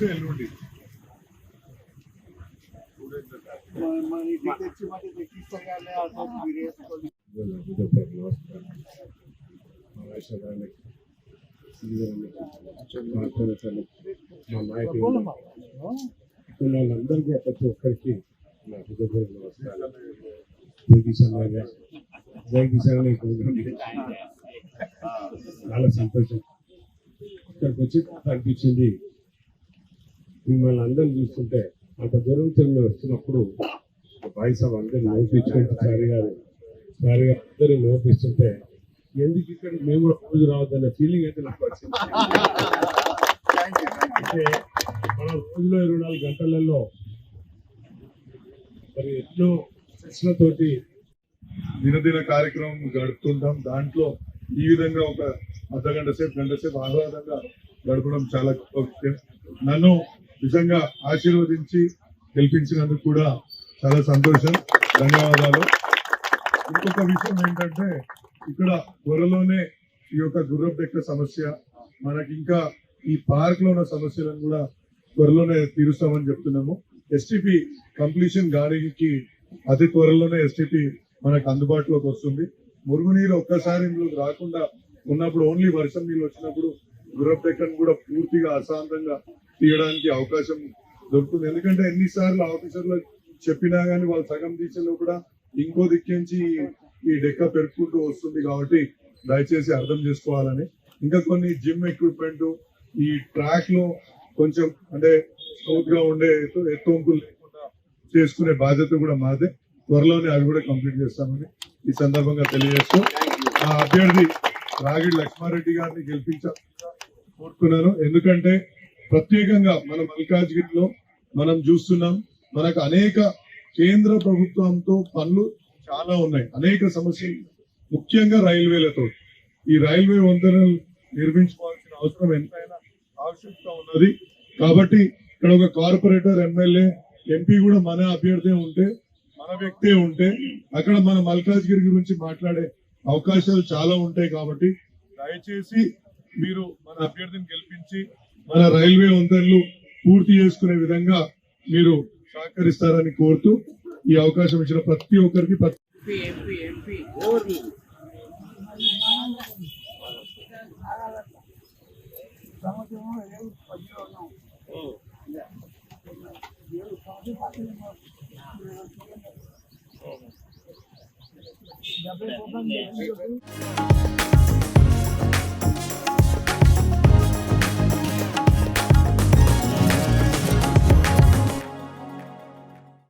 Days ఎల్లుండి మన ఇంటికి తెచ్చి మరి తెచ్చిస్తాగానే అర్థం మీరు వేసుకోండి మా నాయకులు ఉన్న వాళ్ళందరికీ ప్రతి ఒక్కరికి నా హృదయపూర్వక నమస్కారం జై కిసాన్ గారు జై కిసాన్ అనే ప్రోగ్రాం చాలా సంతోషం ఇక్కడికి వచ్చి అనిపించింది మిమ్మల్ని అందరిని చూస్తుంటే అంత దూరం తిరిగి వస్తున్నప్పుడు బాయిసాబ్ అందరిని నోపించుకుంటూ సారి గారు సారి గారు అందరిని నోపిస్తుంటే ఎందుకు ఇక్కడ మేము కూడా రోజు రావద్దన్న ఫీలింగ్ అయితే నాకు వచ్చింది. అంటే మన రోజులో ఇరవై నాలుగు గంటలలో మరి ఎన్నో ప్రశ్నలతోటి దినదిన కార్యక్రమం గడుపుతుంటాం. దాంట్లో ఈ విధంగా ఒక అర్ధ గంట సేపు గంట సేపు ఆహ్లాదంగా గడపడం చాలా గొప్ప విషయం. నన్ను నిజంగా ఆశీర్వదించి గెలిపించినందుకు కూడా చాలా సంతోషం. ధన్యవాదాలు. ఇంకొక విషయం ఏంటంటే ఇక్కడ త్వరలోనే ఈ యొక్క గుర్రపు డెక్క సమస్య మనకి ఇంకా ఈ పార్క్లో ఉన్న సమస్యలను కూడా త్వరలోనే తీరుస్తామని చెప్తున్నాము. ఎస్టిపి కంప్లీషన్ గాడికి అతి త్వరలోనే ఎస్టిపి మనకు అందుబాటులోకి వస్తుంది. మురుగునీరు ఒక్కసారి ఇందులోకి రాకుండా ఉన్నప్పుడు ఓన్లీ వర్షం నీళ్ళు వచ్చినప్పుడు గుర్రపు కూడా పూర్తిగా అశాంతంగా తీయడానికి అవకాశం దొరుకుతుంది. ఎందుకంటే ఎన్నిసార్లు ఆఫీసర్లు చెప్పినా గానీ వాళ్ళు సగం తీసేలో కూడా ఇంకో దిక్కించి ఈ డెక్క పెరుక్కుంటూ వస్తుంది కాబట్టి దయచేసి అర్థం చేసుకోవాలని. ఇంకా కొన్ని జిమ్ ఎక్విప్మెంట్ ఈ ట్రాక్లో కొంచెం అంటే స్మూత్గా ఉండే ఎత్తు- ఎత్తొంపులు లేకుండా చేసుకునే బాధ్యత కూడా మాదే. త్వరలోనే అవి కూడా కంప్లీట్ చేస్తామని ఈ సందర్భంగా తెలియజేస్తూ ఆ అభ్యర్థి రాగిడి లక్ష్మారెడ్డి గారిని గెలిపించ కోరుకున్నాను ఎందుకంటే ప్రత్యేకంగా మన మల్కాజ్గిరిలో మనం చూస్తున్నాం మనకు అనేక కేంద్ర ప్రభుత్వంతో పనులు చాలా ఉన్నాయి. అనేక సమస్యలు. ముఖ్యంగా రైల్వేలతో. ఈ రైల్వే వంతెనలు నిర్మించుకోవాల్సిన అవసరం ఎంతైనా ఆవశ్యకత ఉన్నది. కాబట్టి ఇక్కడ ఒక కార్పొరేటర్ ఎమ్మెల్యే ఎంపీ కూడా మన అభ్యర్థి ఉంటే మన వ్యక్తే ఉంటే అక్కడ మన మల్కాజ్గిరి గురించి మాట్లాడే అవకాశాలు చాలా ఉంటాయి కాబట్టి దయచేసి మీరు మన అభ్యర్థిని గెలిపించి మన రైల్వే వంతెనలు పూర్తి చేసుకునే విధంగా మీరు సహకరిస్తారని కోరుతూ ఈ అవకాశం ఇచ్చిన ప్రతి ఒక్కరికి డెబ్బై